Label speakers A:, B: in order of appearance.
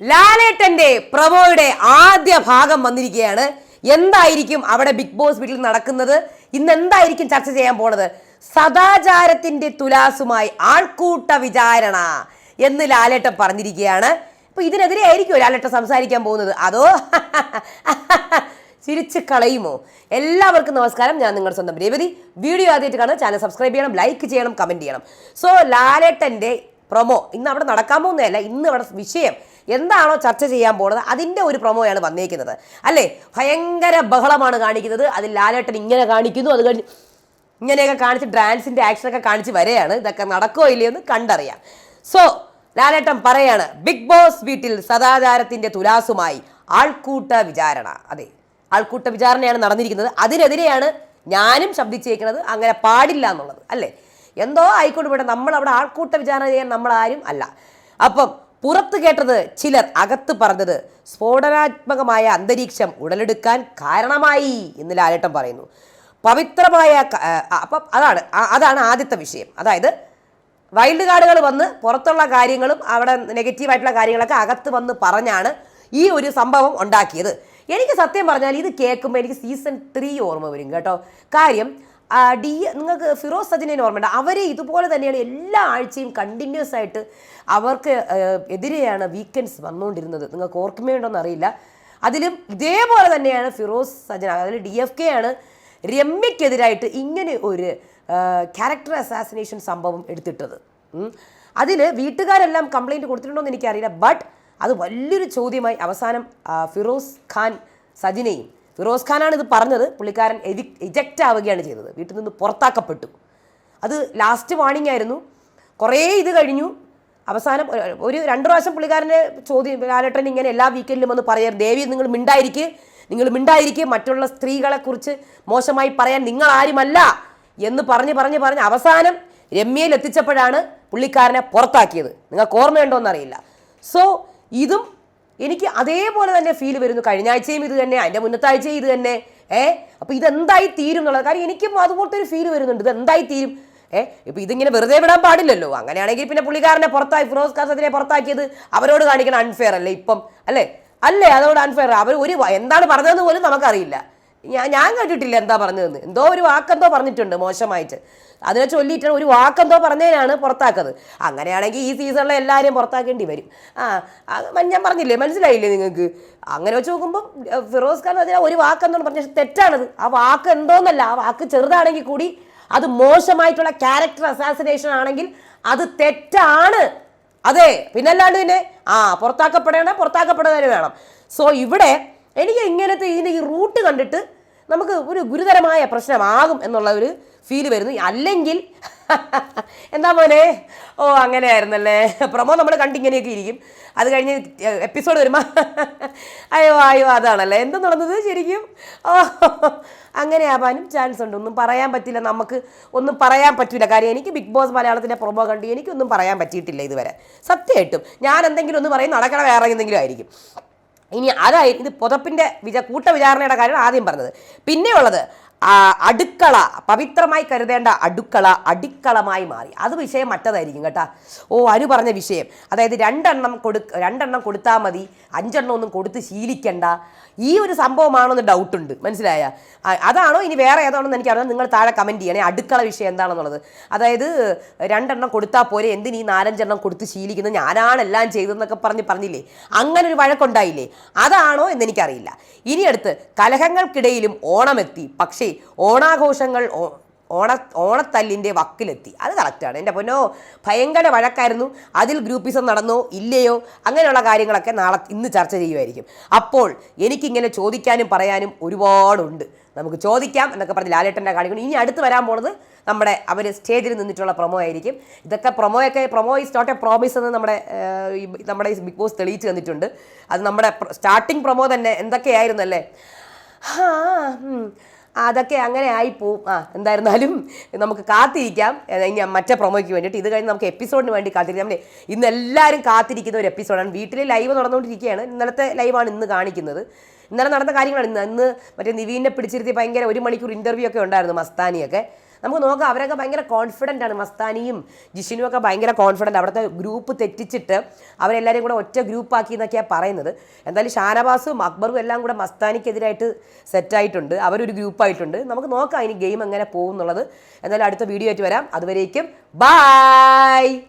A: ലാലേട്ടന്റെ പ്രമോയുടെ ആദ്യ ഭാഗം വന്നിരിക്കുകയാണ്. എന്തായിരിക്കും അവിടെ ബിഗ് ബോസ് വീട്ടിൽ നടക്കുന്നത്? ഇന്ന് എന്തായിരിക്കും ചർച്ച ചെയ്യാൻ പോണത്? സദാചാരത്തിന്റെ തുലാസുമായി ആൾക്കൂട്ട വിചാരണ എന്ന് ലാലേട്ടൻ പറഞ്ഞിരിക്കുകയാണ്. അപ്പൊ ഇതിനെതിരെ ആയിരിക്കുമോ ലാലേട്ടൻ സംസാരിക്കാൻ പോകുന്നത്? അതോ ചിരിച്ച് കളയുമോ? എല്ലാവർക്കും നമസ്കാരം. ഞാൻ നിങ്ങളുടെ സ്വന്തം രേവതി. വീഡിയോ ആദ്യമായിട്ട് കാണുക ചാനൽ സബ്സ്ക്രൈബ് ചെയ്യണം ലൈക്ക് ചെയ്യണം കമന്റ് ചെയ്യണം. സോ ലാലേട്ടന്റെ പ്രൊമോ. ഇന്ന് അവിടെ നടക്കാൻ പോകുന്നതല്ല ഇന്ന് അവിടെ വിഷയം എന്താണോ ചർച്ച ചെയ്യാൻ പോകുന്നത് അതിന്റെ ഒരു പ്രൊമോയാണ് വന്നേക്കുന്നത്. അല്ലേ? ഭയങ്കര ബഹളമാണ് കാണിക്കുന്നത്. അതിൽ ലാലേട്ടൻ ഇങ്ങനെ കാണിക്കുന്നു അത് കഴിഞ്ഞ് ഇങ്ങനെയൊക്കെ കാണിച്ച് ഡാൻസിന്റെ ആക്ഷനൊക്കെ കാണിച്ച് വരെയാണ്. ഇതൊക്കെ നടക്കുമോ ഇല്ലയോ എന്ന് കണ്ടറിയാം. സോ ലാലേട്ടൻ പറയാണ് ബിഗ് ബോസ് വീട്ടിൽ സദാചാരത്തിന്റെ തുലാസുമായി ആൾക്കൂട്ട വിചാരണ. അതെ ആൾക്കൂട്ട വിചാരണയാണ് നടന്നിരിക്കുന്നത്. അതിനെതിരെയാണ് ഞാനും ശബ്ദിച്ചേക്കുന്നത്. അങ്ങനെ പാടില്ല എന്നുള്ളത്. അല്ലേ? എന്തോ ആയിക്കോട്ടെ ഇവിടെ നമ്മൾ അവിടെ ആൾക്കൂട്ട വിചാരണ ചെയ്യാൻ നമ്മൾ ആരും അല്ല. അപ്പം പുറത്ത് കേട്ടത് ചിലർ അകത്ത് പറഞ്ഞത് സ്ഫോടനാത്മകമായ അന്തരീക്ഷം ഉടലെടുക്കാൻ കാരണമായി എന്ന് ലാലേട്ടം പറയുന്നു. പവിത്രമായ അപ്പം അതാണ് അതാണ് ആദ്യത്തെ വിഷയം. അതായത് വൈൽഡ് കാർഡുകൾ വന്ന് പുറത്തുള്ള കാര്യങ്ങളും അവിടെ നെഗറ്റീവായിട്ടുള്ള കാര്യങ്ങളൊക്കെ അകത്ത് വന്ന് പറഞ്ഞാണ് ഈ ഒരു സംഭവം ഉണ്ടാക്കിയത്. എനിക്ക് സത്യം പറഞ്ഞാൽ ഇത് കേൾക്കുമ്പോൾ എനിക്ക് സീസൺ ത്രീ ഓർമ്മ വരും കേട്ടോ. കാര്യം ഡി നിങ്ങൾക്ക് ഫിറോസ് സജിനെ ഓർമ്മയുണ്ട്. അവരെ ഇതുപോലെ തന്നെയാണ് എല്ലാ ആഴ്ചയും കണ്ടിന്യൂസ് ആയിട്ട് അവർക്ക് എതിരെയാണ് വീക്കെൻഡ്സ് വന്നുകൊണ്ടിരുന്നത്. നിങ്ങൾക്ക് ഓർക്കുമയുണ്ടോന്ന് അറിയില്ല അതിലും ഇതേപോലെ തന്നെയാണ് ഫിറോസ് സജന അതിൽ ഡി എഫ് കെ ആണ് രമ്യക്കെതിരായിട്ട് ഇങ്ങനെ ഒരു ക്യാരക്ടർ അസാസിനേഷൻ സംഭവം എടുത്തിട്ടത്. അതിൽ വീട്ടുകാരെല്ലാം കംപ്ലൈന്റ് കൊടുത്തിട്ടുണ്ടോ എന്ന് എനിക്കറിയില്ല. ബട്ട് അത് വലിയൊരു ചോദ്യമായി അവസാനം ഫിറോസ് ഖാൻ സജിനെയും ഫിറോസ് ഖാനാണ് ഇത് പറഞ്ഞത്. പുള്ളിക്കാരൻ എജക്റ്റ് ആവുകയാണ് ചെയ്തത്. വീട്ടിൽ നിന്ന് പുറത്താക്കപ്പെട്ടു. അത് ലാസ്റ്റ് വാണിംഗ് ആയിരുന്നു. കുറേ ഇത് കഴിഞ്ഞു. അവസാനം ഒരു- രണ്ട് പ്രാവശ്യം പുള്ളിക്കാരന്റെ ചോദ്യം ലാലേട്ടൻ ഇങ്ങനെ എല്ലാ വീക്കെൻഡിലും വന്ന് പറയാറ് ദേവി നിങ്ങൾ മിണ്ടായിരിക്കുക നിങ്ങൾ മിണ്ടായിരിക്കുക മറ്റുള്ള സ്ത്രീകളെക്കുറിച്ച് മോശമായി പറയാൻ നിങ്ങൾ ആരുമല്ല. എന്ന് പറഞ്ഞ് പറഞ്ഞ് പറഞ്ഞ് അവസാനം രമ്യയിൽ എത്തിച്ചപ്പോഴാണ് പുള്ളിക്കാരനെ പുറത്താക്കിയത്. നിങ്ങൾക്ക് ഓർമ്മയുണ്ടോ എന്നറിയില്ല. സോ ഇതും എനിക്ക് അതേപോലെ തന്നെ ഫീൽ വരുന്നു. കഴിഞ്ഞ ആഴ്ചയും ഇത് തന്നെ അതിന്റെ മുന്നത്തെ ആഴ്ചയും ഇത് തന്നെ. ഏ? അപ്പോൾ ഇതെന്തായി തീരും എന്നുള്ളത്? കാര്യം എനിക്കും അതുപോലത്തെ ഒരു ഫീൽ വരുന്നുണ്ട്. ഇത് എന്തായി തീരും? ഏ? ഇപ്പം ഇതിങ്ങനെ വെറുതെ വിടാൻ പാടില്ലല്ലോ. അങ്ങനെയാണെങ്കിൽ പിന്നെ പുള്ളിക്കാരനെ പുറത്തായി ഫിറോസ് കാസത്തിനെ പുറത്താക്കിയത് അവരോട് കാണിക്കണ അൺഫെയർ അല്ലേ ഇപ്പം? അല്ലേ? അല്ലേ? അതോട് അൺഫെയർ അവർ ഒരു എന്താണ് പറഞ്ഞതെന്ന് പോലും നമുക്കറിയില്ല. ഞാൻ ഞാൻ കേട്ടിട്ടില്ല എന്താ പറഞ്ഞതെന്ന്. എന്തോ ഒരു വാക്കെന്തോ പറഞ്ഞിട്ടുണ്ട് മോശമായിട്ട്. അതിനെ ചൊല്ലിയിട്ട് ഒരു വാക്കെന്തോ പറഞ്ഞതിനാണ് പുറത്താക്കത്. അങ്ങനെയാണെങ്കിൽ ഈ സീസണിലെ എല്ലാവരെയും പുറത്താക്കേണ്ടി വരും. ആ ഞാൻ പറഞ്ഞില്ലേ മനസ്സിലായില്ലേ നിങ്ങൾക്ക്? അങ്ങനെ വെച്ച് നോക്കുമ്പോൾ ഫിറോസ് ഖാൻ പറഞ്ഞാൽ ഒരു വാക്കെന്തോ പറഞ്ഞ തെറ്റാണത്. ആ വാക്ക് എന്തോന്നല്ല ആ വാക്ക് ചെറുതാണെങ്കിൽ കൂടി അത് മോശമായിട്ടുള്ള ക്യാരക്ടർ അസാസിനേഷൻ ആണെങ്കിൽ അത് തെറ്റാണ്. അതെ പിന്നല്ലാണ്ട് പിന്നെ ആ പുറത്താക്കപ്പെടേണ്ട പുറത്താക്കപ്പെടുക തന്നെ വേണം. സോ ഇവിടെ എനിക്ക് ഇങ്ങനത്തെ ഇതിന്റെ ഈ റൂട്ട് കണ്ടിട്ട് നമുക്ക് ഒരു ഗുരുതരമായ പ്രശ്നമാകും എന്നുള്ള ഒരു ഫീൽ വരുന്നു. അല്ലെങ്കിൽ എന്താ മോനെ? ഓ അങ്ങനെയായിരുന്നല്ലേ? പ്രമോ നമ്മൾ കണ്ടിങ്ങനെയൊക്കെ ഇരിക്കും. അത് കഴിഞ്ഞ് എപ്പിസോഡ് വരുമ്പോൾ അയ്യോ അയ്യോ അതാണല്ലേ? എന്ത് നടന്നത് ശരിക്കും? ഓ അങ്ങനെ ആവാനും ചാൻസ് ഉണ്ട്. ഒന്നും പറയാൻ പറ്റില്ല. നമുക്ക് ഒന്നും പറയാൻ പറ്റില്ല കാര്യം എനിക്ക് ബിഗ് ബോസ് മലയാളത്തിന്റെ പ്രൊമോ കണ്ട് എനിക്കൊന്നും പറയാൻ പറ്റിയിട്ടില്ല ഇതുവരെ. സത്യമായിട്ടും. ഞാൻ എന്തെങ്കിലും ഒന്ന് പറയും നടക്കണ വേറെ എന്തെങ്കിലും ആയിരിക്കും. ഇനി അതായി ഇത് പുതപ്പിന്റെ വിച കൂട്ട വിചാരണയുടെ കാര്യമാണ് ആദ്യം പറഞ്ഞത്. പിന്നെയുള്ളത് അടുക്കള പവിത്രമായി കരുതേണ്ട അടുക്കള അടിക്കളമായി മാറി. അത് വിഷയം മറ്റതായിരിക്കും കേട്ടാ. ഓ അനു പറഞ്ഞ വിഷയം. അതായത് രണ്ടെണ്ണം കൊടു രണ്ടെണ്ണം കൊടുത്താൽ മതി അഞ്ചെണ്ണം ഒന്നും കൊടുത്ത് ശീലിക്കണ്ട. ഈ ഒരു സംഭവമാണോന്ന് ഡൗട്ടുണ്ട് മനസ്സിലായ? അതാണോ? ഇനി വേറെ ഏതാണെന്ന് എനിക്കറിയാം നിങ്ങൾ താഴെ കമന്റ് ചെയ്യണേ. അടുക്കള വിഷയം എന്താണെന്നുള്ളത്. അതായത് രണ്ടെണ്ണം കൊടുത്താൽ പോരെ. എന്തിന് ഈ നാലഞ്ചെണ്ണം കൊടുത്ത് ശീലിക്കുന്നത്? ഞാനാണ് എല്ലാം ചെയ്തതെന്നൊക്കെ പറഞ്ഞ് പറഞ്ഞില്ലേ? അങ്ങനെ ഒരു വഴക്കുണ്ടായില്ലേ? അതാണോ എന്ന് എനിക്കറിയില്ല. ഇനി അടുത്ത് കലഹങ്ങൾക്കിടയിലും ഓണമെത്തി പക്ഷേ ഓണാഘോഷങ്ങൾ ഓണ ഓണത്തല്ലിന്റെ വക്കിലെത്തി. അത് കറക്റ്റാണ്. എന്റെ പൊന്നോ ഭയങ്കര വഴക്കായിരുന്നു. അതിൽ ഗ്രൂപ്പിസം നടന്നോ ഇല്ലയോ അങ്ങനെയുള്ള കാര്യങ്ങളൊക്കെ നാളെ ഇന്ന് ചർച്ച ചെയ്യുമായിരിക്കും അപ്പോൾ എനിക്കിങ്ങനെ ചോദിക്കാനും പറയാനും ഒരുപാടുണ്ട്. നമുക്ക് ചോദിക്കാം എന്നൊക്കെ പറഞ്ഞ് ലാലേട്ടന്റെ കാണിക്കണം ഇനി അടുത്ത് വരാൻ പോണത് നമ്മുടെ അവർ സ്റ്റേജിൽ നിന്നിട്ടുള്ള പ്രൊമോ ആയിരിക്കും. ഇതൊക്കെ പ്രൊമോയൊക്കെ promo is not a promise എന്ന് നമ്മുടെ നമ്മുടെ ബിഗ് ബോസ് തെളിയിച്ച് തന്നിട്ടുണ്ട്. അത് നമ്മുടെ സ്റ്റാർട്ടിങ് പ്രൊമോ തന്നെ എന്തൊക്കെയായിരുന്നല്ലേ? ആ ഉം. അതൊക്കെ അങ്ങനെ ആയിപ്പോവും ആ എന്തായിരുന്നാലും നമുക്ക് കാത്തിരിക്കാം. ഇനി മറ്റേ പ്രൊമോയ്ക്ക് വേണ്ടിയിട്ട്. ഇത് കഴിഞ്ഞ് നമുക്ക് എപ്പിസോഡിന് വേണ്ടി കാത്തിരിക്കാം. അല്ലേ ഇന്ന് എല്ലാവരും കാത്തിരിക്കുന്ന ഒരു എപ്പിസോഡാണ് വീട്ടിൽ ലൈവ് നടന്നുകൊണ്ടിരിക്കുകയാണ്. ഇന്നലത്തെ ലൈവാണ് ഇന്ന് കാണിക്കുന്നത്. ഇന്നലെ നടന്ന കാര്യങ്ങളാണ് ഇന്ന്. ഇന്ന് മറ്റേ നിവീനെ പിടിച്ചിരുത്തി ഭയങ്കര ഒരു മണിക്കൂർ ഇന്റർവ്യൂ ഒക്കെ ഉണ്ടായിരുന്നു മസ്താനിയൊക്കെ. നമുക്ക് നോക്കാം അവരൊക്കെ ഭയങ്കര കോൺഫിഡന്റ് ആണ്. മസ്താനിയും ജിഷിനും ഒക്കെ ഭയങ്കര കോൺഫിഡന്റ് അവിടുത്തെ ഗ്രൂപ്പ് തെറ്റിച്ചിട്ട് അവരെല്ലാവരും കൂടെ ഒറ്റ ഗ്രൂപ്പാക്കി എന്നൊക്കെയാണ് പറയുന്നത്. എന്തായാലും ഷാനവാസും അക്ബറും എല്ലാം കൂടെ മസ്താനിക്കെതിരായിട്ട് സെറ്റായിട്ടുണ്ട് അവരൊരു ഗ്രൂപ്പായിട്ടുണ്ട് നമുക്ക് നോക്കാം ഇനി ഗെയിം എങ്ങനെ പോകും എന്നുള്ളത് എന്തായാലും അടുത്ത വീഡിയോ ആയിട്ട് വരാം. അതുവരേക്കും ബായ്